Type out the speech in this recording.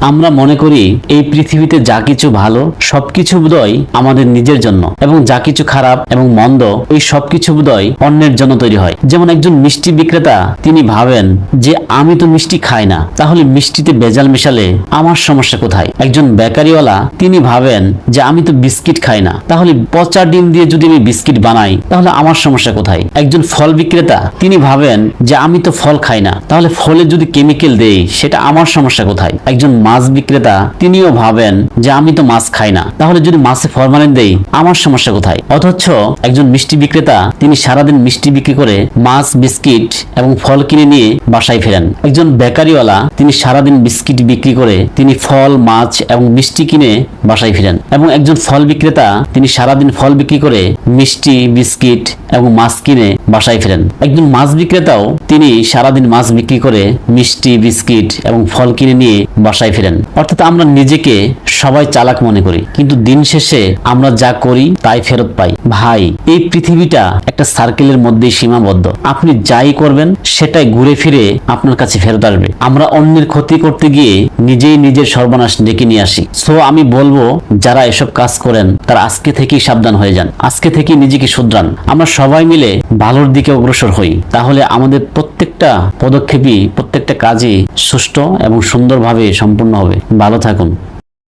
আমরা মনে করি এই পৃথিবীতে যা কিছু ভালো, সবকিছু বোধহয় আমাদের নিজের জন্য। এবং যা কিছু খারাপ এবং মন্দ, এই সবকিছু বোধহয় অন্যের জন্য তৈরি হয়। যেমন একজন মিষ্টি বিক্রেতা, তিনি ভাবেন যে, আমি তো মিষ্টি খাই না। তাহলে মিষ্টিতে বেজাল মেশালে আমার সমস্যা কোথায়? একজন বেকারিওয়ালা, তিনি ভাবেন যে, আমি তো বিস্কিট খাই না। তাহলে পচা ডিম দিয়ে যদি আমি বিস্কিট বানাই, তাহলে আমার সমস্যা কোথায়? একজন ফল বিক্রেতা, তিনি ভাবেন যে, আমি তো ফল খাই না। তাহলে ফলে যদি কেমিক্যাল দেই, সেটা আমার সমস্যা কোথায়? একজন মাছ বিক্রেতা, তিনিও ভাবেন যে আমি তো মাছ খাই না। তাহলে যদি মাছে ফরমালিন দেই, আমার সমস্যা কোথায়? অথচ একজন মিষ্টি বিক্রেতা, তিনি সারাদিন মিষ্টি বিক্রি করে মাছ, বিস্কিট এবং ফল কিনে নিয়ে বাসায় ফেরেন। একজন বেকারিওয়ালা, তিনি সারাদিন বিস্কিট বিক্রি করে তিনি ফল, মাছ এবং মিষ্টি কিনে বাসায় ফিরেন। এবং একজন ফল বিক্রেতা, তিনি সারাদিন ফল বিক্রি করে মিষ্টি, বিস্কিট এবং মাছ কিনে বাসায় ফেরেন। একজন মাছ বিক্রেতাও, তিনি সারাদিন মাছ বিক্রি করে মিষ্টি, বিস্কিট এবং ফল কিনে নিয়ে বাসায় ফেরেন অর্থাৎ আমরা নিজেকে সবাই চালাক মনে করি। কিন্তু দিন শেষে আমরা যা করি, তাই ফেরত পাই। ভাই, এই পৃথিবীটা একটা সার্কেলের মধ্যেই সীমাবদ্ধ। আপনি যাই করবেন, সেটাই ঘুরে ফিরে আপনার কাছে ফেরত আসবে। আমরা অন্যের ক্ষতি করতে গিয়ে নিজেই নিজের সর্বনাশ ডেকে নিয়ে আসি। সো আমি বলব, যারা এসব কাজ করেন, তারা আজকে থেকেই সাবধান হয়ে যান। আজকে থেকেই নিজেকে শুধরান। আমরা সবাই মিলে ভালোর দিকে অগ্রসর হই। তাহলে আমাদের প্রত্যেকটা পদক্ষেপই, প্রত্যেকটা কাজই সুষ্ঠু এবং সুন্দরভাবে সম্পূর্ণ হবে ভালো থাকুন